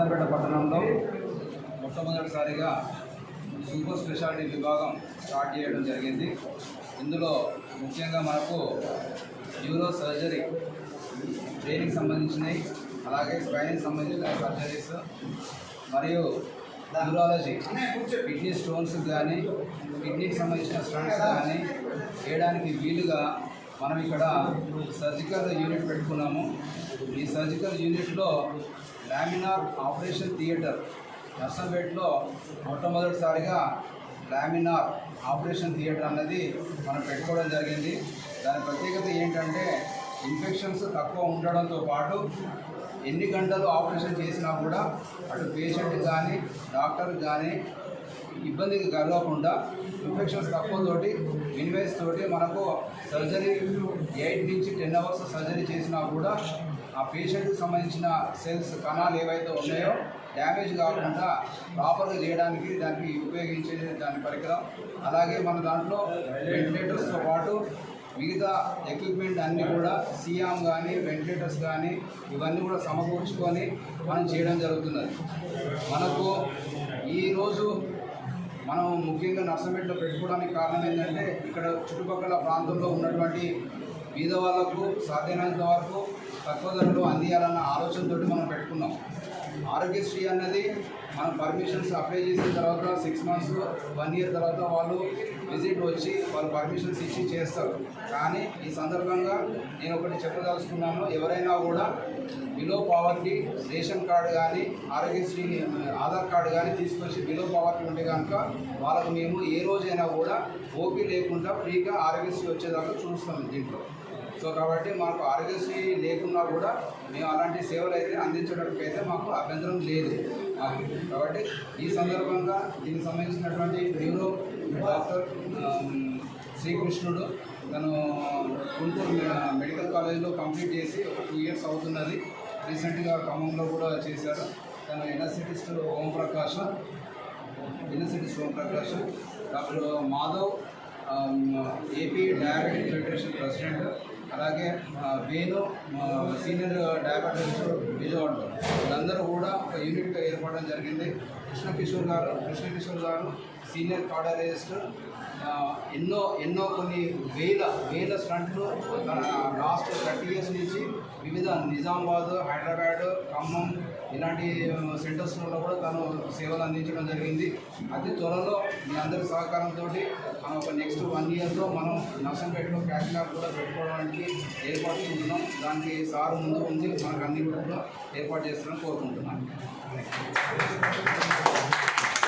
నర్సంపేట పట్టణంలో మొట్టమొదటిసారిగా super speciality విభాగం స్టార్ట్ చేయడం జరిగింది. ఇందులో ముఖ్యంగా మనకు న్యూరో సర్జరీ బ్రెయిన్కి సంబంధించినవి అలాగే స్పైన్కి సంబంధించిన సర్జరీస్ మరియు న్యూరాలజీ కిడ్నీ స్టోన్స్ కానీ కిడ్నీకి సంబంధించిన స్టోన్స్ కానీ చేయడానికి వీలుగా మనం ఇక్కడ సర్జికల్ యూనిట్ పెట్టుకున్నాము. ఈ సర్జికల్ యూనిట్లో లామినార్ ఆపరేషన్ థియేటర్ నర్సంపేటలో మొట్టమొదటిసారిగా లామినార్ ఆపరేషన్ థియేటర్ అన్నది మనం పెట్టుకోవడం జరిగింది. దాని ప్రత్యేకత ఏంటంటే ఇన్ఫెక్షన్స్ తక్కువ ఉండడంతో పాటు ఎన్ని గంటలు ఆపరేషన్ చేసినా కూడా అటు పేషెంట్ కానీ డాక్టర్ కానీ ఇబ్బందికి కలగకుండా ఇన్ఫెక్షన్స్ తక్కువతోటి మినిమైజ్ తోటి మనకు సర్జరీ ఎయిట్ నుంచి టెన్ అవర్స్ సర్జరీ చేసినా కూడా ఆ పేషెంట్కి సంబంధించిన సెల్స్ కణాలు ఏవైతే ఉన్నాయో డ్యామేజ్ కాకుండా ప్రాపర్గా చేయడానికి దానికి ఉపయోగించే దాని పరికరం. అలాగే మన దాంట్లో వెంటిలేటర్స్తో పాటు మిగతా ఎక్విప్మెంట్ అన్నీ కూడా సీఎం కానీ వెంటిలేటర్స్ కానీ ఇవన్నీ కూడా సమకూర్చుకొని మనం చేయడం జరుగుతున్నది. మనకు ఈరోజు మనం ముఖ్యంగా నర్సంపేటలో పెట్టుకోవడానికి కారణం ఏంటంటే ఇక్కడ చుట్టుపక్కల ప్రాంతంలో ఉన్నటువంటి బీద వాళ్ళకు సాధ్యమైనంత వరకు తక్కువ ధరలు అందియాలన్న ఆలోచనతో మనం పెట్టుకున్నాం. ఆరోగ్యశ్రీ అన్నది మనం పర్మిషన్స్ అప్లై చేసిన తర్వాత సిక్స్ మంత్స్ వన్ ఇయర్ తర్వాత వాళ్ళు విజిట్ వచ్చి వాళ్ళు పర్మిషన్స్ ఇచ్చి చేస్తారు. కానీ ఈ సందర్భంగా నేను ఒకటి చెప్పదలుచుకున్నాను ఎవరైనా కూడా బిలో పావర్టీ రేషన్ కార్డు కానీ ఆరోగ్యశ్రీ ఆధార్ కార్డు కానీ తీసుకొచ్చి బిలో పావర్టీ ఉంటే కనుక వాళ్ళకు మేము ఏ రోజైనా కూడా ఓపీ లేకుండా ఫ్రీగా ఆరోగ్యశ్రీ వచ్చేదాకా చూస్తాం దీంట్లో. సో కాబట్టి మాకు ఆరోగ్యశ్రీ లేకున్నా కూడా మేము అలాంటి సేవలు అయితే అందించడానికి అయితే మాకు అభ్యంతరం లేదు. మాకు కాబట్టి ఈ సందర్భంగా దీనికి సంబంధించినటువంటి న్యూరో డాక్టర్ శ్రీకృష్ణుడు తను గుంటూరు మెడికల్ కాలేజ్లో కంప్లీట్ చేసి ఒక టూ ఇయర్స్ అవుతున్నది. రీసెంట్గా ఖమ్మంలో కూడా చేశారు. తను anaesthetist Omprakash anaesthetist Omprakash doctor Madhav AP diabetic federation president అలాగే వేణు సీనియర్ డయాబెటిక్స్ విజయవాడ వీళ్ళందరూ కూడా ఒక యూనిట్గా ఏర్పడడం జరిగింది. కృష్ణకిషోర్ గారు కృష్ణకిషోర్ గారు సీనియర్ కార్డియాలజిస్ట్ ఎన్నో ఎన్నో కొన్ని వేల వేల స్టంట్లు తన లాస్ట్ థర్టీ ఇయర్స్ నుంచి వివిధ నిజామాబాద్ హైదరాబాద్ ఖమ్మం ఇలాంటి సెంటర్స్లో కూడా తను సేవలు అందించడం జరిగింది. అతి త్వరలో మీ అందరి సహకారంతో మనం ఒక నెక్స్ట్ వన్ ఇయర్లో మనం నర్సంపేటలో క్యాష్ ల్యాబ్ కూడా పెట్టుకోవడానికి ఏర్పాటు చేస్తున్నాం. దానికి సార్ ముందు ఉంది. మనకు అన్ని కూడా ఏర్పాటు చేస్తారని కోరుకుంటున్నాను.